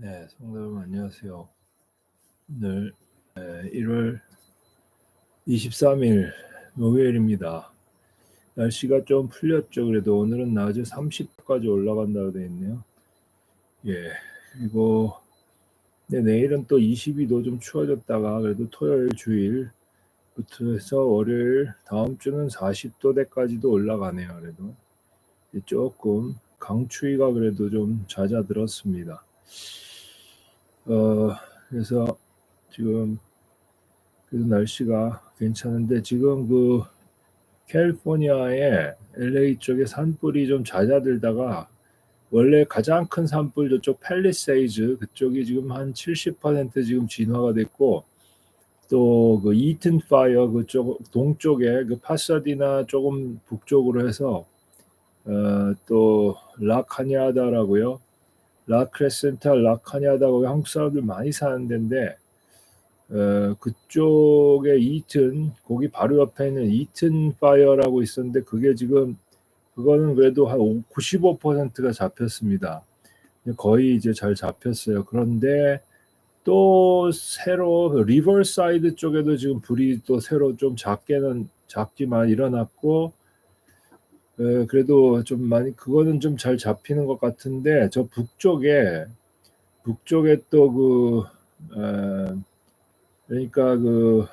네, 성도 여러분 안녕하세요. 오늘 1월 23일 목요일입니다. 날씨가 좀 풀렸죠. 그래도 오늘은 낮에 30도까지 올라간다고 되어 있네요. 예, 그리고 네, 내일은 또 22도 좀 추워졌다가 그래도 토요일 주일부터 해서 월요일 다음 주는 40도대까지도 올라가네요. 그래도 조금 강추위가 그래도 좀 잦아들었습니다. 어, 그래서 지금 그래도 날씨가 괜찮은데 지금 그 캘리포니아의 LA 쪽에 산불이 좀 잦아들다가 원래 가장 큰 산불 저쪽 팰리세이즈 그쪽이 지금 한 70% 지금 진화가 됐고 또 그 이튼 파이어 그쪽 동쪽에 그 파사디나 조금 북쪽으로 해서 어, 또 라카냐다라고요. 라크레센타, 라카냐다 거기 한국 사람들 많이 사는 데인데 어, 그쪽에 이튼 거기 바로 옆에 있는 이튼 파이어라고 있었는데 그게 지금 그거는 그래도 한 95%가 잡혔습니다. 거의 이제 잘 잡혔어요. 그런데 또 새로 리버사이드 쪽에도 지금 불이 또 새로 좀 작게는 작지만 일어났고 에, 그래도 좀 많이 그거는 좀 잘 잡히는 것 같은데 저 북쪽에 북쪽에 또그 그러니까 그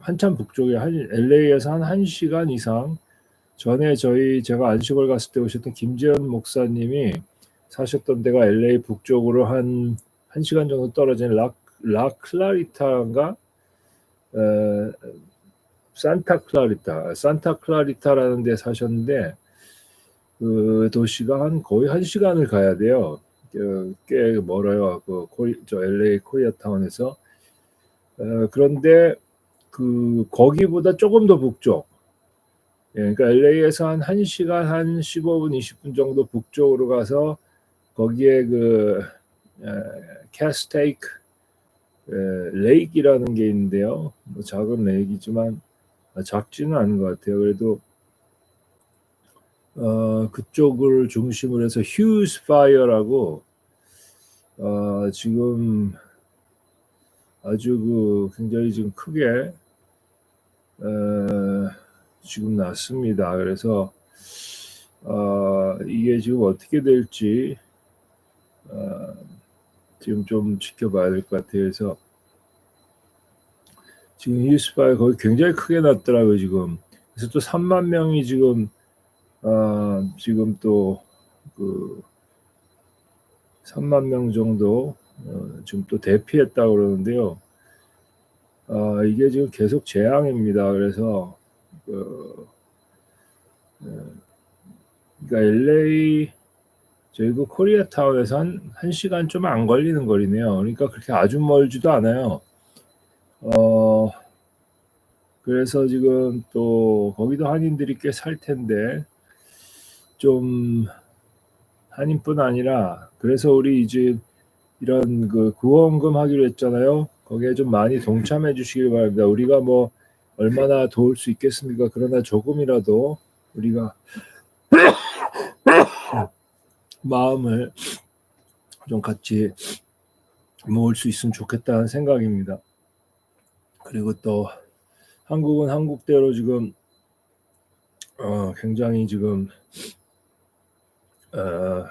한참 북쪽에 한 LA에서 한 1시간 이상 전에 저희 제가 안식월 갔을 때 오셨던 김재현 목사님이 사셨던 데가 LA 북쪽으로 한 1시간 정도 떨어진 라, 라 클라리타인가? 에, 산타 클라리타, 산타 클라리타라는 데 사셨는데 그 도시가 한 거의 한 시간을 가야 돼요. 그꽤 멀어요. 그 코리, 저 LA 코리아타운에서 어, 그런데 그 거기보다 조금 더 북쪽. 예, 그러니까 LA에서 한 1시간 한 15분 20분 정도 북쪽으로 가서 거기에 그 에, 캐스테이크 에, 레이크라는 게 있는데요. 뭐 작은 레이크이지만 작지는 않은 것 같아요. 그래도 어, 그쪽을 중심으로 해서 휴스 파이어라고 어, 지금 아주 그 굉장히 지금 크게 어, 지금 났습니다. 그래서 어, 이게 지금 어떻게 될지 어, 지금 좀 지켜봐야 될 것 같아요. 그래서 지금 히스파이 거의 굉장히 크게 났더라고요, 지금. 그래서 또 3만 명이 지금, 아, 지금 또, 그, 3만 명 정도, 어, 지금 또 대피했다고 그러는데요. 아, 이게 지금 계속 재앙입니다. 그래서, 그, 어, 그러니까 LA, 저희 그 코리아타운에서 한, 한 시간 좀 안 걸리는 거리네요. 그러니까 그렇게 아주 멀지도 않아요. 어, 그래서 지금 또 거기도 한인들이 꽤 살 텐데 좀 한인뿐 아니라 그래서 우리 이제 이런 그 구원금 하기로 했잖아요. 거기에 좀 많이 동참해 주시길 바랍니다. 우리가 뭐 얼마나 도울 수 있겠습니까? 그러나 조금이라도 우리가 마음을 좀 같이 모을 수 있으면 좋겠다는 생각입니다. 그리고 또 한국은 한국대로 지금 어, 굉장히 지금 어,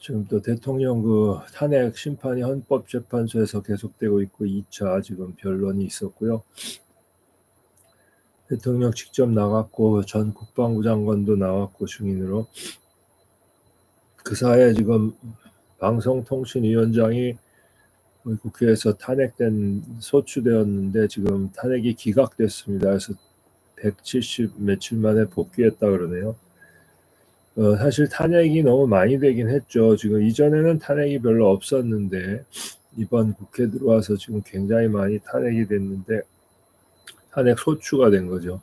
지금 또 대통령 그 탄핵 심판이 헌법재판소에서 계속되고 있고 2차 지금 변론이 있었고요. 대통령 직접 나갔고 전 국방부 장관도 나왔고 증인으로 그 사이에 지금 방송통신위원장이 국회에서 탄핵된 소추되었는데 지금 탄핵이 기각됐습니다. 그래서 170 며칠 만에 복귀했다 그러네요. 어, 사실 탄핵이 너무 많이 되긴 했죠. 지금 이전에는 탄핵이 별로 없었는데 이번 국회 들어와서 지금 굉장히 많이 탄핵이 됐는데 탄핵 소추가 된 거죠.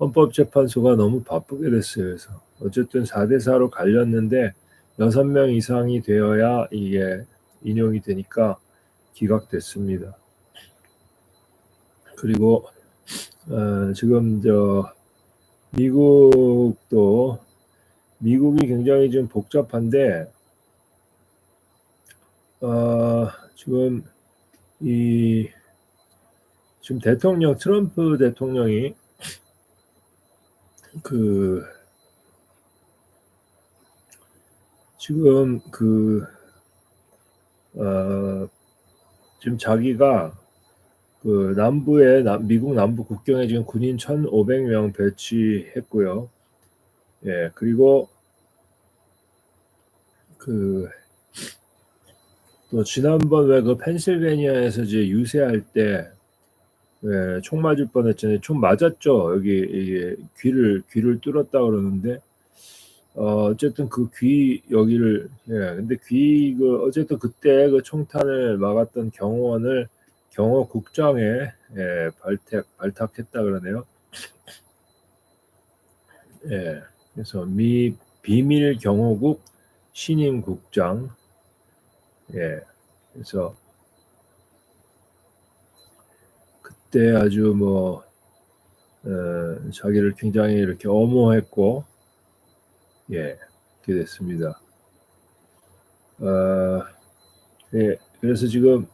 헌법재판소가 너무 바쁘게 됐어요. 그래서 어쨌든 4대 4로 갈렸는데 6명 이상이 되어야 이게 인용이 되니까 기각됐습니다. 그리고 어, 지금 저 미국도 미국이 굉장히 좀 복잡한데 어, 지금 이 지금 대통령 트럼프 대통령이 그 지금 그 어, 지금 자기가 그 남부에 남- 미국 남부 국경에 지금 군인 1,500명 배치했고요. 예, 그리고 그 또 지난번 왜 그 펜실베니아에서 이제 유세할 때 예, 총 맞을 뻔했잖아요. 총 맞았죠. 여기 귀를 귀를 뚫었다 그러는데 어, 어쨌든 그 귀 여기를 예, 근데 귀 그 어쨌든 그때 그 총탄을 막았던 경호원을 경호 국장에 예, 발탁 발탁했다 그러네요. 예, 그래서 미 비밀 경호국 신임 국장 예, 그래서 그때 아주 뭐 어, 자기를 굉장히 이렇게 엄호했고 예, 그렇게 됐습니다. 어, 예, 그래서 지금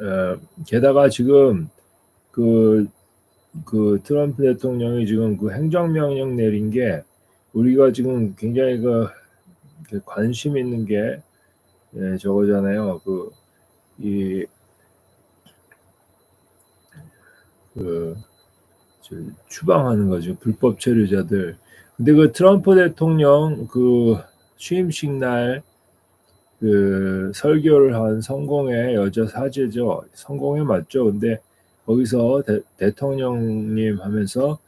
어, 게다가 지금 그, 그 트럼프 대통령이 지금 그 행정명령 내린 게 우리가 지금 굉장히 그, 그 관심 있는 게 예, 저거잖아요. 그, 이, 그, 저 추방하는 거죠. 불법 체류자들. 근데 그 트럼프 대통령 그 취임식 날 그 설교를 한 성공의 여자 사제죠. 성공에 맞죠. 근데 거기서 대, 통령님 하면서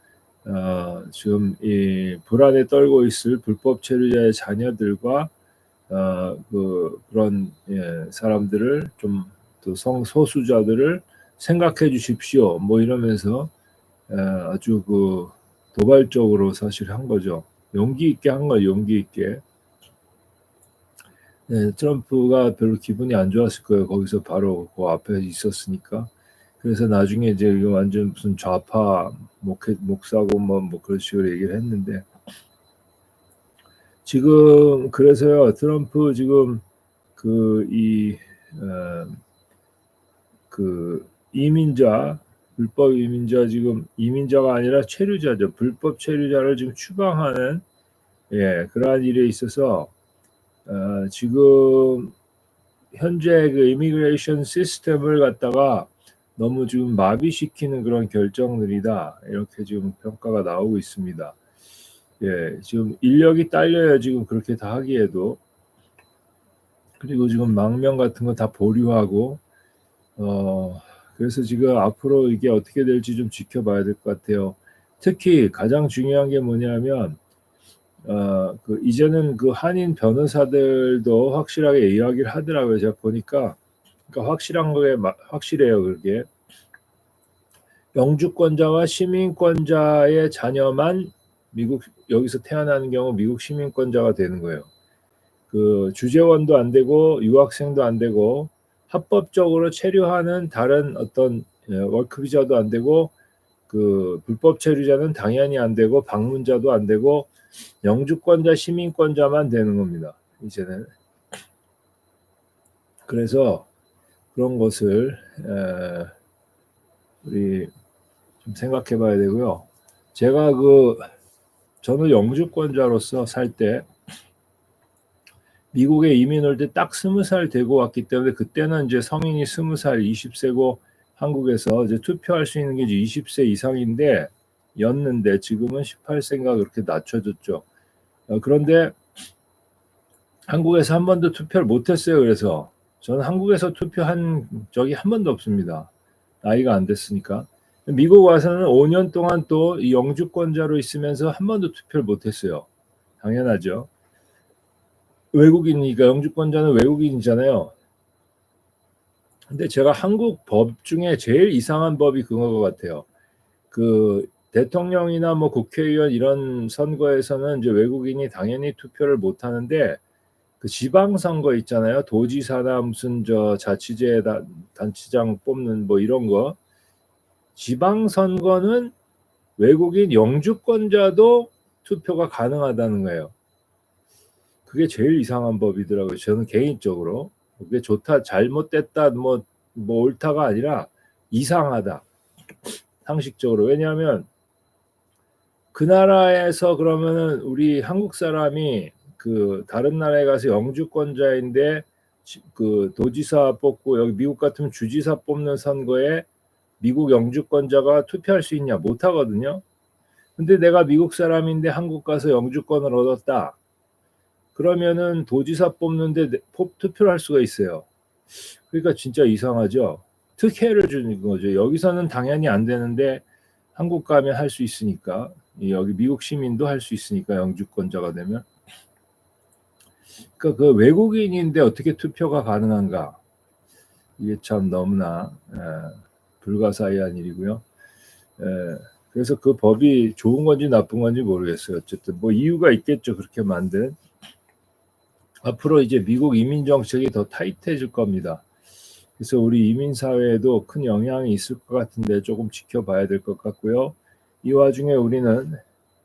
어, 지금 이 불안에 떨고 있을 불법 체류자의 자녀들과 어, 그 그런 예, 사람들을 좀 또 성소수자들을 생각해 주십시오. 뭐 이러면서 에, 아주 그 도발적으로 사실 한 거죠. 용기 있게 한 거예요. 용기 있게. 네, 트럼프가 별로 기분이 안 좋았을 거예요. 거기서 바로 그 앞에 있었으니까. 그래서 나중에 이제 이거 완전 무슨 좌파 목회, 목사고 뭐, 뭐 그런 식으로 얘기를 했는데 지금 그래서요 트럼프 지금 그이 어, 그 이민자 불법 이민자 지금 이민자가 아니라 체류자죠. 불법 체류자를 지금 추방하는 예 그러한 일에 있어서 어, 지금 현재 그 이미그레이션 시스템을 갖다가 너무 지금 마비시키는 그런 결정들이다. 이렇게 지금 평가가 나오고 있습니다. 예, 지금 인력이 딸려야 지금 그렇게 다 하기에도. 그리고 지금 망명 같은 거 다 보류하고 어 그래서 지금 앞으로 이게 어떻게 될지 좀 지켜봐야 될 것 같아요. 특히 가장 중요한 게 뭐냐면 어, 그 이제는 그 한인 변호사들도 확실하게 이야기를 하더라고요. 제가 보니까 그러니까 확실한 거에 확실해요. 그게 영주권자와 시민권자의 자녀만 미국 여기서 태어나는 경우 미국 시민권자가 되는 거예요. 그 주재원도 안 되고 유학생도 안 되고 합법적으로 체류하는 다른 어떤 예, 월크비자도 안 되고 그 불법 체류자는 당연히 안 되고 방문자도 안 되고 영주권자, 시민권자만 되는 겁니다. 이제는. 그래서 그런 것을 에, 우리 좀 생각해 봐야 되고요. 제가 그 저는 영주권자로서 살 때 미국에 이민 올 때 딱 스무 살 되고 왔기 때문에 그때는 이제 성인이 스무 살 20세고 한국에서 이제 투표할 수 있는 게 이제 20세 이상인데 였는데 지금은 18세인가 그렇게 낮춰졌죠. 어, 그런데 한국에서 한 번도 투표를 못했어요. 그래서 저는 한국에서 투표한 적이 한 번도 없습니다. 나이가 안 됐으니까. 미국 와서는 5년 동안 또 영주권자로 있으면서 한 번도 투표를 못했어요. 당연하죠. 외국인이니까 영주권자는 외국인이잖아요. 근데 제가 한국 법 중에 제일 이상한 법이 그거 같아요. 그 대통령이나 뭐 국회의원 이런 선거에서는 이제 외국인이 당연히 투표를 못 하는데 그 지방 선거 있잖아요. 도지사나 무슨 저 자치제 단체장 뽑는 뭐 이런 거 지방 선거는 외국인 영주권자도 투표가 가능하다는 거예요. 그게 제일 이상한 법이더라고요. 저는 개인적으로 그게 좋다, 잘못됐다, 뭐, 뭐 옳다가 아니라 이상하다. 상식적으로 왜냐하면 그 나라에서 그러면은 우리 한국 사람이 그 다른 나라에 가서 영주권자인데 그 도지사 뽑고 여기 미국 같으면 주지사 뽑는 선거에 미국 영주권자가 투표할 수 있냐 못 하거든요. 근데 내가 미국 사람인데 한국 가서 영주권을 얻었다. 그러면은 도지사 뽑는데 투표를 할 수가 있어요. 그러니까 진짜 이상하죠. 특혜를 주는 거죠. 여기서는 당연히 안 되는데 한국 가면 할 수 있으니까 여기 미국 시민도 할 수 있으니까 영주권자가 되면 그러니까 그 외국인인데 어떻게 투표가 가능한가 이게 참 너무나 에, 불가사의한 일이고요. 에, 그래서 그 법이 좋은 건지 나쁜 건지 모르겠어요. 어쨌든 뭐 이유가 있겠죠. 그렇게 만든 앞으로 이제 미국 이민 정책이 더 타이트해질 겁니다. 그래서 우리 이민 사회에도 큰 영향이 있을 것 같은데 조금 지켜봐야 될 것 같고요. 이 와중에 우리는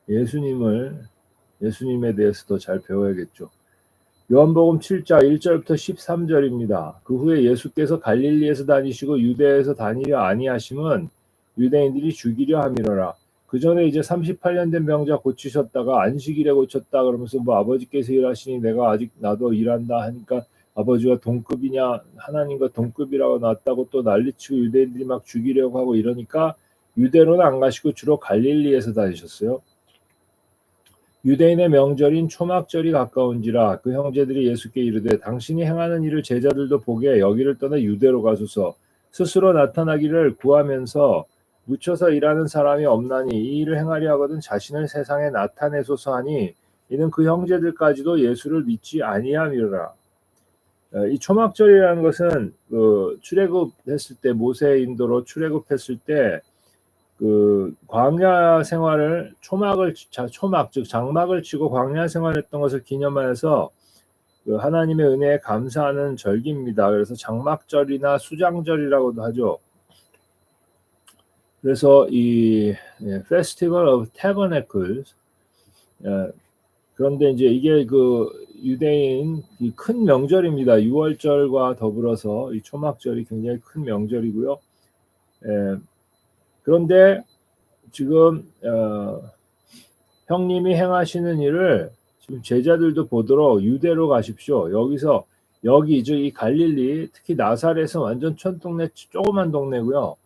예수님을 예수님에 대해서 더 잘 배워야겠죠. 요한복음 7장 1절부터 13절입니다. 그 후에 예수께서 갈릴리에서 다니시고 유대에서 다니려 아니하심은 유대인들이 죽이려 함이로라. 그 전에 이제 38년 된 병자 고치셨다가 안식일에 고쳤다 그러면서 뭐 아버지께서 일하시니 내가 아직 나도 일한다 하니까 아버지와 동급이냐 하나님과 동급이라고 놨다고 또 난리치고 유대인들이 막 죽이려고 하고 이러니까 유대로는 안 가시고 주로 갈릴리에서 다니셨어요. 유대인의 명절인 초막절이 가까운지라 그 형제들이 예수께 이르되 당신이 행하는 일을 제자들도 보게 여기를 떠나 유대로 가소서 스스로 나타나기를 구하면서 묻혀서 일하는 사람이 없나니 이 일을 행하려 하거든 자신을 세상에 나타내소서 하니 이는 그 형제들까지도 예수를 믿지 아니함이라 어, 이 초막절이라는 것은 그 출애굽했을 때 모세 인도로 출애굽했을 때 그 광야 생활을 초막을 초막 즉 장막을 치고 광야 생활했던 것을 기념하여서 그 하나님의 은혜에 감사하는 절기입니다. 그래서 장막절이나 수장절이라고도 하죠. 그래서 이 페스티벌 오브 타버네클 그런데 이제 이게 그 유대인 큰 명절입니다. 6월절과 더불어서 이 초막절이 굉장히 큰 명절이고요. 에, 그런데 지금 어, 형님이 행하시는 일을 지금 제자들도 보도록 유대로 가십시오. 여기서 여기 이 갈릴리 특히 나사렛은 완전 촌 동네 조그만 동네고요.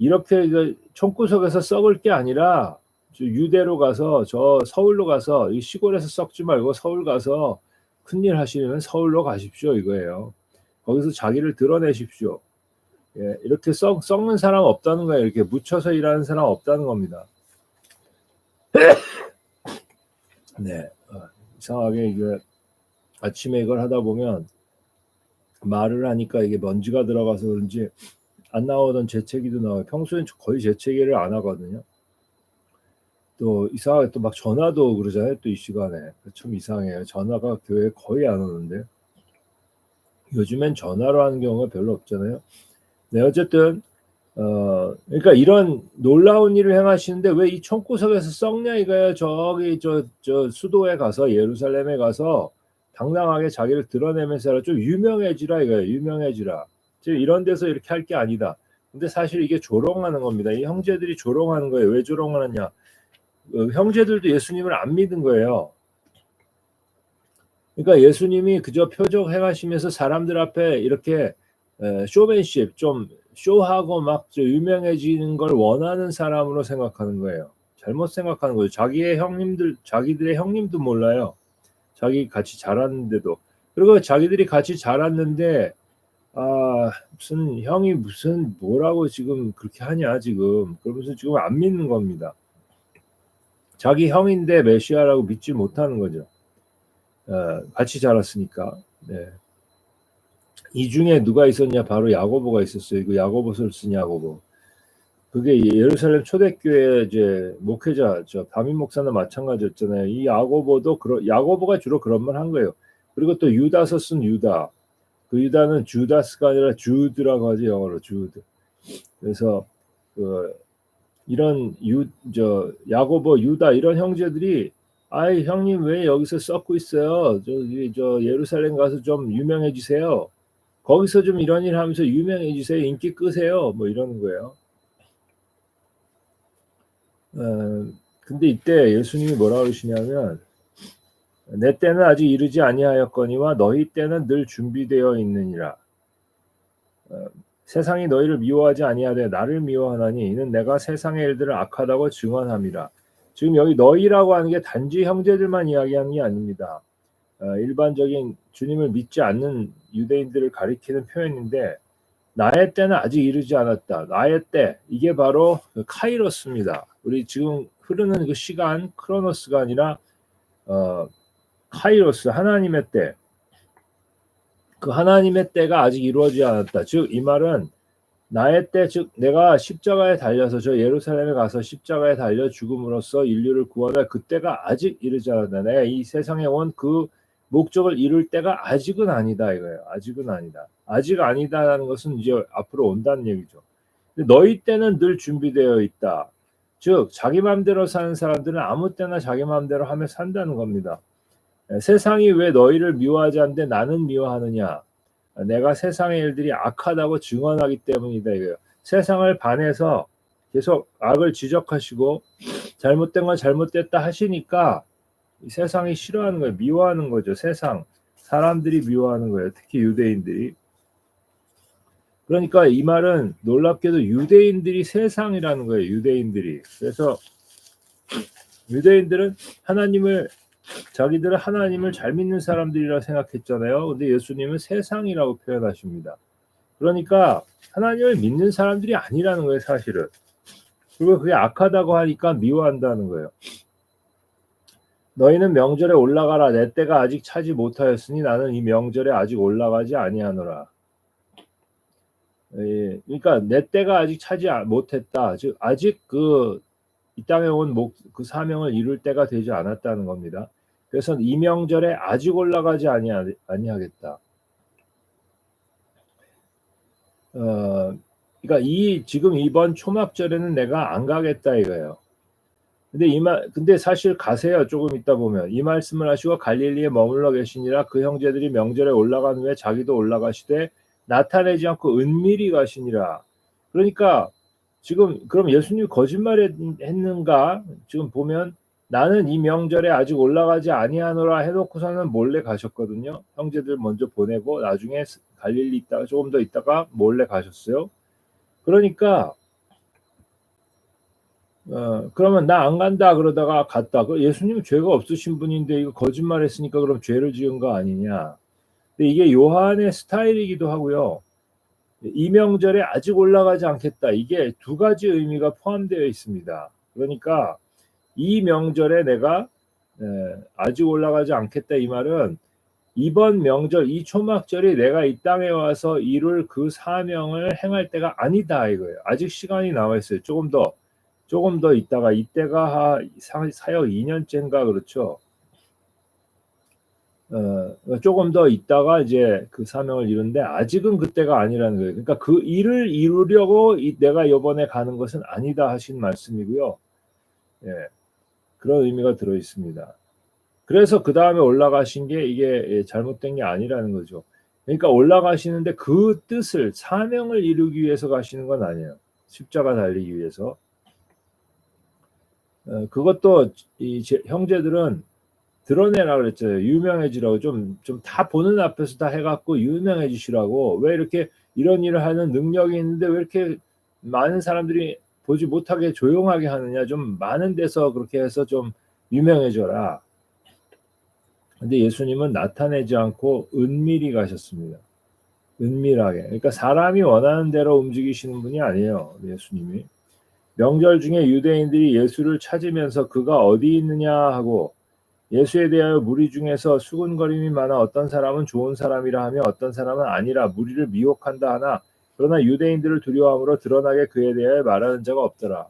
이렇게 그 총구석에서 썩을 게 아니라 유대로 가서 저 서울로 가서 이 시골에서 썩지 말고 서울 가서 큰일 하시면 서울로 가십시오 이거예요. 거기서 자기를 드러내십시오. 예, 이렇게 썩, 썩는 사람 없다는 거예요. 이렇게 묻혀서 일하는 사람 없다는 겁니다. 네, 어, 이상하게 이게 아침에 이걸 하다 보면 말을 하니까 이게 먼지가 들어가서 그런지 안 나오던 재채기도 나와요. 평소엔 거의 재채기를 안 하거든요. 또 이상하게 또 막 전화도 그러잖아요. 또 이 시간에 참 이상해요. 전화가 교회 거의 안 오는데 요즘엔 전화로 하는 경우가 별로 없잖아요. 네 어쨌든 어 그러니까 이런 놀라운 일을 행하시는데 왜 이 총구석에서 썩냐 이거예요. 저기 저 저 수도에 가서 예루살렘에 가서 당당하게 자기를 드러내면서 좀 유명해지라 이거예요. 유명해지라. 즉 이런 데서 이렇게 할 게 아니다. 근데 사실 이게 조롱하는 겁니다. 이 형제들이 조롱하는 거예요. 왜 조롱하느냐? 어, 형제들도 예수님을 안 믿은 거예요. 그러니까 예수님이 그저 표적 행하시면서 사람들 앞에 이렇게 쇼맨십 좀 쇼하고 막 유명해지는 걸 원하는 사람으로 생각하는 거예요. 잘못 생각하는 거예요. 자기의 형님들, 자기들의 형님도 몰라요. 자기 같이 자랐는데도. 그리고 자기들이 같이 자랐는데 아 무슨 형이 무슨 뭐라고 지금 그렇게 하냐 지금 그러면서 지금 안 믿는 겁니다. 자기 형인데 메시아라고 믿지 못하는 거죠. 어, 같이 자랐으니까. 네. 이 중에 누가 있었냐? 바로 야고보가 있었어요. 그 야고보서를 쓴 야고보. 그게 예루살렘 초대교회 이제 목회자 저 다민 목사는 마찬가지였잖아요. 이 야고보도 그런 야고보가 주로 그런 말 한 거예요. 그리고 또 유다서 쓴 유다. 그 유다는 주다스가 아니라 주드라고 하지 영어로 주드. 그래서 그 이런 유 저 야고보 유다 이런 형제들이 아이 형님 왜 여기서 썩고 있어요? 저기 저 예루살렘 가서 좀 유명해지세요. 거기서 좀 이런 일 하면서 유명해지세요. 인기 끄세요. 뭐 이러는 거예요. 어, 근데 이때 예수님이 뭐라 그러시냐면 내 때는 아직 이르지 아니하였거니와 너희 때는 늘 준비되어 있느니라. 어, 세상이 너희를 미워하지 아니하되 나를 미워하나니 이는 내가 세상의 일들을 악하다고 증언함이라. 지금 여기 너희라고 하는 게 단지 형제들만 이야기하는 게 아닙니다. 어, 일반적인 주님을 믿지 않는 유대인들을 가리키는 표현인데 나의 때는 아직 이르지 않았다. 나의 때 이게 바로 그 카이로스입니다. 우리 지금 흐르는 그 시간 크로노스가 아니라 어, 카이로스 하나님의 때. 그 하나님의 때가 아직 이루어지지 않았다. 즉 이 말은 나의 때, 즉 내가 십자가에 달려서 저 예루살렘에 가서 십자가에 달려 죽음으로써 인류를 구원할 그때가 아직 이르지 않았다. 내가 이 세상에 온 그 목적을 이룰 때가 아직은 아니다 이거예요. 아직은 아니다. 아직 아니다라는 것은 이제 앞으로 온다는 얘기죠. 너희 때는 늘 준비되어 있다. 즉 자기 마음대로 사는 사람들은 아무 때나 자기 마음대로 하며 산다는 겁니다. 세상이 왜 너희를 미워하지 않는데 나는 미워하느냐? 내가 세상의 일들이 악하다고 증언하기 때문이다 이거예요. 세상을 반해서 계속 악을 지적하시고 잘못된 건 잘못됐다 하시니까 세상이 싫어하는 거예요. 미워하는 거죠. 세상 사람들이 미워하는 거예요. 특히 유대인들이. 그러니까 이 말은 놀랍게도 유대인들이 세상이라는 거예요. 유대인들이. 그래서 유대인들은 하나님을 자기들은 하나님을 잘 믿는 사람들이라 생각했잖아요. 근데 예수님은 세상이라고 표현하십니다. 그러니까 하나님을 믿는 사람들이 아니라는 거예요, 사실은. 그리고 그게 악하다고 하니까 미워한다는 거예요. 너희는 명절에 올라가라. 내 때가 아직 차지 못하였으니 나는 이 명절에 아직 올라가지 아니하노라. 예, 그러니까 내 때가 아직 차지 못했다. 즉 아직 그 이 땅에 온그 사명을 이룰 때가 되지 않았다는 겁니다. 그래서 이 명절에 아직 올라가지 아니하, 아니하겠다. 어, 그러니까 이 지금 이번 초막절에는 내가 안 가겠다 이거예요. 근데 이 말, 근데 사실 가세요. 조금 있다 보면 이 말씀을 하시고 갈릴리에 머물러 계시니라 그 형제들이 명절에 올라간 후에 자기도 올라가시되 나타내지 않고 은밀히 가시니라. 그러니까 지금 그럼 예수님이 거짓말했는가? 지금 보면 나는 이 명절에 아직 올라가지 아니하노라 해놓고서는 몰래 가셨거든요. 형제들 먼저 보내고 나중에 갈릴리 있다가 조금 더 있다가 몰래 가셨어요. 그러니까 어, 그러면 나 안 간다 그러다가 갔다. 그 예수님은 죄가 없으신 분인데 이거 거짓말했으니까 그럼 죄를 지은 거 아니냐? 근데 이게 요한의 스타일이기도 하고요. 이 명절에 아직 올라가지 않겠다. 이게 두 가지 의미가 포함되어 있습니다. 그러니까 이 명절에 내가 아직 올라가지 않겠다 이 말은 이번 명절 이 초막절이 내가 이 땅에 와서 이룰 그 사명을 행할 때가 아니다 이거예요. 아직 시간이 남아 있어요. 조금 더 조금 더 있다가 이때가 사역 2년째인가 그렇죠. 어, 조금 더 있다가 이제 그 사명을 이루는데 아직은 그때가 아니라는 거예요. 그러니까 그 일을 이루려고 이, 내가 이번에 가는 것은 아니다 하신 말씀이고요. 예. 그런 의미가 들어 있습니다. 그래서 그 다음에 올라가신 게 이게 예, 잘못된 게 아니라는 거죠. 그러니까 올라가시는데 그 뜻을 사명을 이루기 위해서 가시는 건 아니에요. 십자가 달리기 위해서. 어, 그것도 이 형제들은 드러내라 그랬잖아요. 유명해지라고 좀 좀 다 보는 앞에서 다 해갖고 유명해지시라고 왜 이렇게 이런 일을 하는 능력이 있는데 왜 이렇게 많은 사람들이 보지 못하게 조용하게 하느냐 좀 많은 데서 그렇게 해서 좀 유명해져라. 근데 예수님은 나타내지 않고 은밀히 가셨습니다. 은밀하게. 그러니까 사람이 원하는 대로 움직이시는 분이 아니에요. 예수님이. 명절 중에 유대인들이 예수를 찾으면서 그가 어디 있느냐 하고 예수에 대하여 무리 중에서 수군거림이 많아 어떤 사람은 좋은 사람이라 하며 어떤 사람은 아니라 무리를 미혹한다 하나 그러나 유대인들을 두려워함으로 드러나게 그에 대해 말하는 자가 없더라.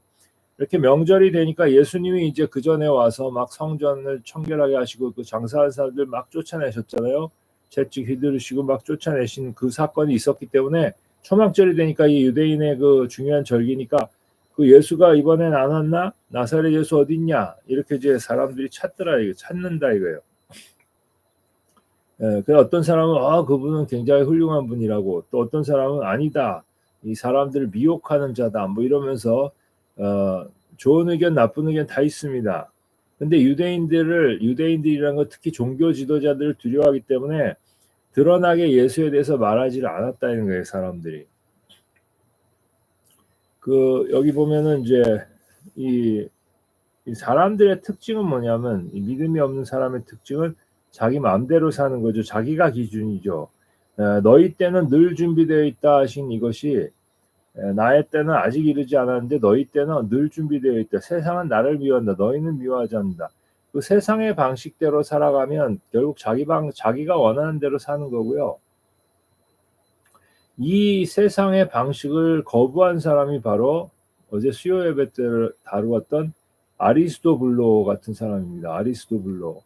이렇게 명절이 되니까 예수님이 이제 그 전에 와서 막 성전을 청결하게 하시고 그 장사한 사람들 막 쫓아내셨잖아요. 채찍 휘두르시고 막 쫓아내신 그 사건이 있었기 때문에 초막절이 되니까 이 유대인의 그 중요한 절기니까 그그 예수가 이번엔 안 왔나? 나사렛 예수 어딨냐? 이렇게 이제 사람들이 찾더라 이거 찾는다 이거예요. 예, 그 어떤 사람은 아 그분은 굉장히 훌륭한 분이라고 또 어떤 사람은 아니다 이 사람들을 미혹하는 자다 뭐 이러면서 어, 좋은 의견 나쁜 의견 다 있습니다. 근데 유대인들을 유대인들이란 건 특히 종교 지도자들을 두려워하기 때문에 드러나게 예수에 대해서 말하지를 않았다는 거예요 사람들이. 그 여기 보면은 이제 이, 이 사람들의 특징은 뭐냐면 이 믿음이 없는 사람의 특징은 자기 마음대로 사는 거죠. 자기가 기준이죠. 에, 너희 때는 늘 준비되어 있다 하신 이것이 에, 나의 때는 아직 이르지 않았는데 너희 때는 늘 준비되어 있다. 세상은 나를 미워한다. 너희는 미워하지 않는다. 그 세상의 방식대로 살아가면 결국 자기 방 자기가 원하는 대로 사는 거고요. 이 세상의 방식을 거부한 사람이 바로 어제 수요 예배 때 다루었던 아리스토블로 같은 사람입니다. 아리스토블로.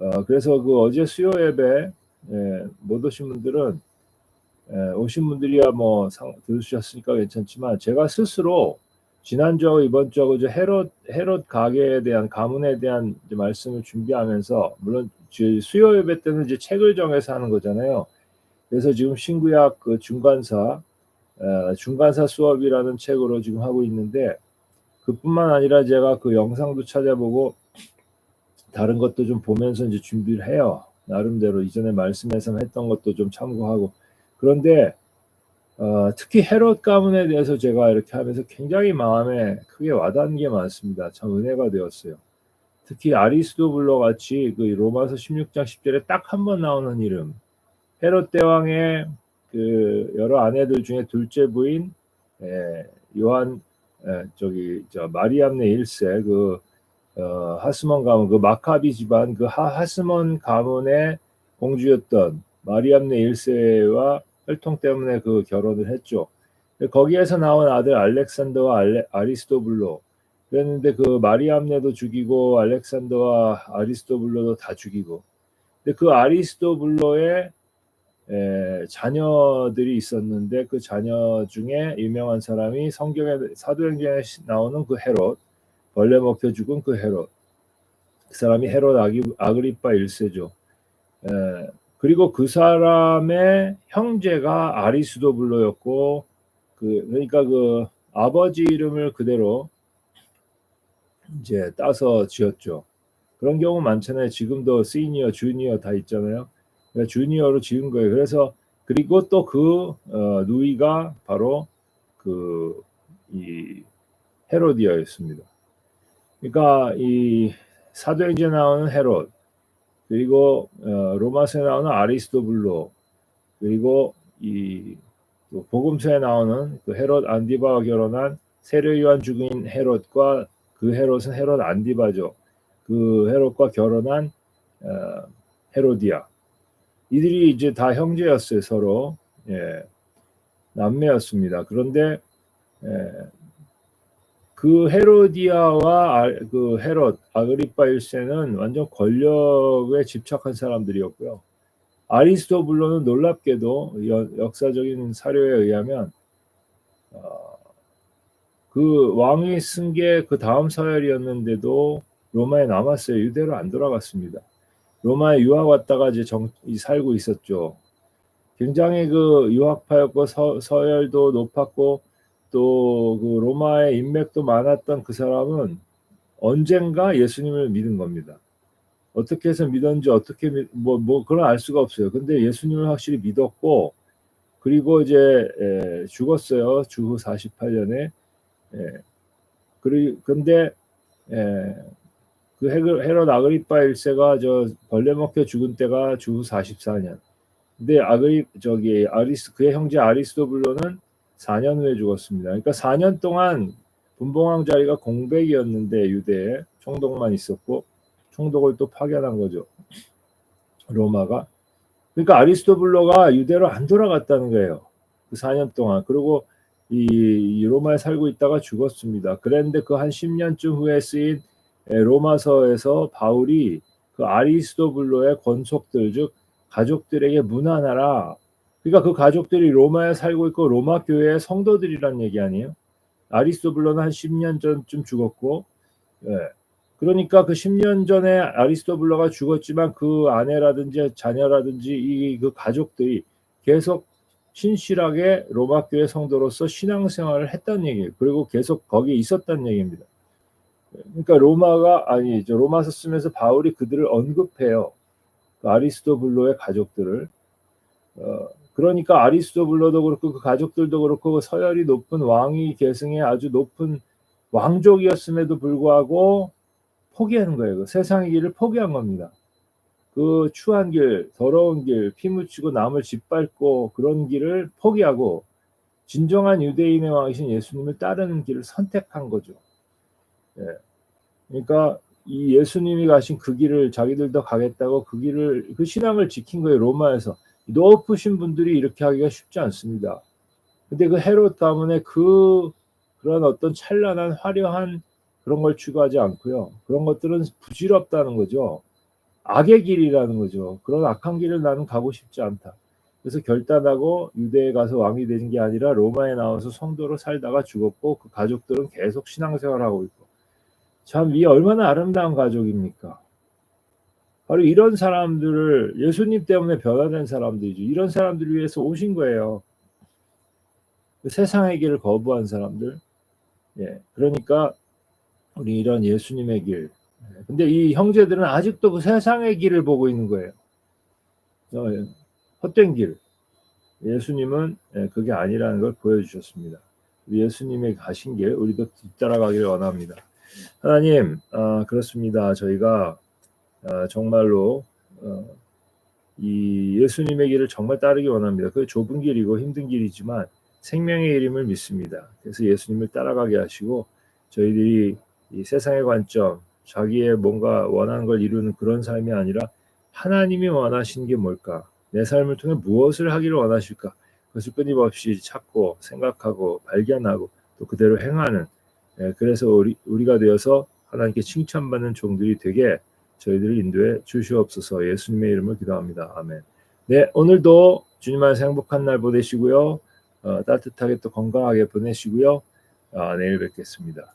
어, 그래서 그 어제 수요 예배 예, 못 오신 분들은 예, 오신 분들이야 뭐 상, 들으셨으니까 괜찮지만 제가 스스로 지난 주하고 이번 주하고 이제 헤롯 헤롯 가게에 대한 가문에 대한 말씀을 준비하면서 물론 수요 예배 때는 이제 책을 정해서 하는 거잖아요. 그래서 지금 신구약 그 중간사 어, 중간사 수업이라는 책으로 지금 하고 있는데 그뿐만 아니라 제가 그 영상도 찾아보고 다른 것도 좀 보면서 이제 준비를 해요. 나름대로 이전에 말씀에서 했던 것도 좀 참고하고 그런데 어, 특히 헤롯 가문에 대해서 제가 이렇게 하면서 굉장히 마음에 크게 와닿는 게 많습니다. 참 은혜가 되었어요. 특히 아리스도블로 같이 그 로마서 16장 10절에 딱 한 번 나오는 이름 헤롯 대왕의 그 여러 아내들 중에 둘째 부인 에, 요한 에, 저기 저 마리암네 1세 그 어, 하스몬 가문 그 마카비 집안 그 하, 하스몬 가문의 공주였던 마리암네 1세와 혈통 때문에 그 결혼을 했죠. 거기에서 나온 아들 알렉산더와 알레, 아리스토블로. 그랬는데 그 마리암네도 죽이고 알렉산더와 아리스토블로도 다 죽이고. 근데 그 아리스토블로의 에, 자녀들이 있었는데 그 자녀 중에 유명한 사람이 성경에 사도행전에 나오는 그 헤롯 벌레 먹혀 죽은 그 헤롯 그 사람이 헤롯 아기, 아그리파 1세죠. 에, 그리고 그 사람의 형제가 아리스도블로였고 그 그러니까 그 아버지 이름을 그대로 이제 따서 지었죠. 그런 경우 많잖아요. 지금도 시니어, 주니어 다 있잖아요. 그러니까 주니어로 지은 거예요. 그래서 그리고 또그 어, 누이가 바로 그 이 헤로디아였습니다. 그러니까 이 사도행전에 나오는 헤롯 그리고 어, 로마서에 나오는 아리스토블로 그리고 이 복음서에 나오는 그 헤롯 안디바와 결혼한 세례 요한 죽인 헤롯과 그 헤롯은 헤롯 안디바죠. 그 헤롯과 결혼한 어, 헤로디아 이들이 이제 다 형제였어요 서로 예, 남매였습니다. 그런데 예, 그 헤로디아와 아, 그 헤롯 아그리파 1세는 완전 권력에 집착한 사람들이었고요. 아리스토블로는 놀랍게도 역사적인 사료에 의하면 어, 그 왕이 쓴 게 그 다음 사열이었는데도 로마에 남았어요. 유대로 안 돌아갔습니다. 로마에 유학 왔다가 이제 정, 살고 있었죠. 굉장히 그 유학파였고 서, 서열도 높았고 또 그 로마의 인맥도 많았던 그 사람은 언젠가 예수님을 믿은 겁니다. 어떻게 해서 믿었는지 어떻게 뭐뭐 뭐 그런 알 수가 없어요. 근데 예수님을 확실히 믿었고 그리고 이제 에, 죽었어요. 주후 48년에. 에, 그리 근데 에, 그 헤롯 아그리파 1세가 저 벌레 먹혀 죽은 때가 주후 44년. 근데 아그리 저기 아리스 그의 형제 아리스도블로는 4년 후에 죽었습니다. 그러니까 4년 동안 분봉왕 자리가 공백이었는데 유대에 총독만 있었고 총독을 또 파견한 거죠. 로마가. 그러니까 아리스토블로가 유대로 안 돌아갔다는 거예요. 그 4년 동안. 그리고 이 로마에 살고 있다가 죽었습니다. 그랬는데 그 한 10년쯤 후에 쓰인 로마서에서 바울이 그 아리스토블로의 권속들 즉 가족들에게 문안하라. 그러니까 그 가족들이 로마에 살고 있고 로마 교회의 성도들이란 얘기 아니에요? 아리스토블로는 한 10년 전쯤 죽었고, 예. 그러니까 그 10년 전에 아리스토블로가 죽었지만 그 아내라든지 자녀라든지 이 그 가족들이 계속 신실하게 로마 교회 성도로서 신앙생활을 했다는 얘기예요. 그리고 계속 거기에 있었다는 얘기입니다. 그러니까 로마가 아니 저 로마서 쓰면서 바울이 그들을 언급해요. 그 아리스토블로의 가족들을. 어, 그러니까 아리스토블로도 그렇고 그 가족들도 그렇고 그 서열이 높은 왕위 계승의 아주 높은 왕족이었음에도 불구하고 포기하는 거예요. 그 세상의 길을 포기한 겁니다. 그 추한 길, 더러운 길, 피 묻히고 남을 짓밟고 그런 길을 포기하고 진정한 유대인의 왕이신 예수님을 따르는 길을 선택한 거죠. 예. 그러니까 이 예수님이 가신 그 길을 자기들도 가겠다고 그 길을 그 신앙을 지킨 거예요. 로마에서 높으신 분들이 이렇게 하기가 쉽지 않습니다. 근데 그 헤롯 가문의 그 그런 어떤 찬란한 화려한 그런 걸 추구하지 않고요. 그런 것들은 부질없다는 거죠. 악의 길이라는 거죠. 그런 악한 길을 나는 가고 싶지 않다. 그래서 결단하고 유대에 가서 왕이 되는 게 아니라 로마에 나와서 성도로 살다가 죽었고 그 가족들은 계속 신앙생활하고 있고 참 이 얼마나 아름다운 가족입니까? 바로 이런 사람들을 예수님 때문에 변화된 사람들이죠. 이런 사람들을 위해서 오신 거예요. 그 세상의 길을 거부한 사람들. 예. 그러니까 우리 이런 예수님의 길. 예. 근데 이 형제들은 아직도 그 세상의 길을 보고 있는 거예요. 어, 예. 헛된 길. 예수님은 예, 그게 아니라는 걸 보여주셨습니다. 예수님의 가신 길 우리도 뒤따라가기를 원합니다. 하나님, 아, 그렇습니다. 저희가 아, 정말로 어, 이 예수님의 길을 정말 따르기 원합니다. 그 좁은 길이고 힘든 길이지만 생명의 이름을 믿습니다. 그래서 예수님을 따라가게 하시고 저희들이 이 세상의 관점, 자기의 뭔가 원하는 걸 이루는 그런 삶이 아니라 하나님이 원하시는 게 뭘까? 내 삶을 통해 무엇을 하기를 원하실까? 그것을 끊임없이 찾고 생각하고 발견하고 또 그대로 행하는 예, 그래서 우리, 우리가 되어서 하나님께 칭찬받는 종들이 되게 저희들을 인도해 주시옵소서 예수님의 이름을 기도합니다. 아멘. 네, 오늘도 주님 안에서 행복한 날 보내시고요. 어, 따뜻하게 또 건강하게 보내시고요. 어, 내일 뵙겠습니다.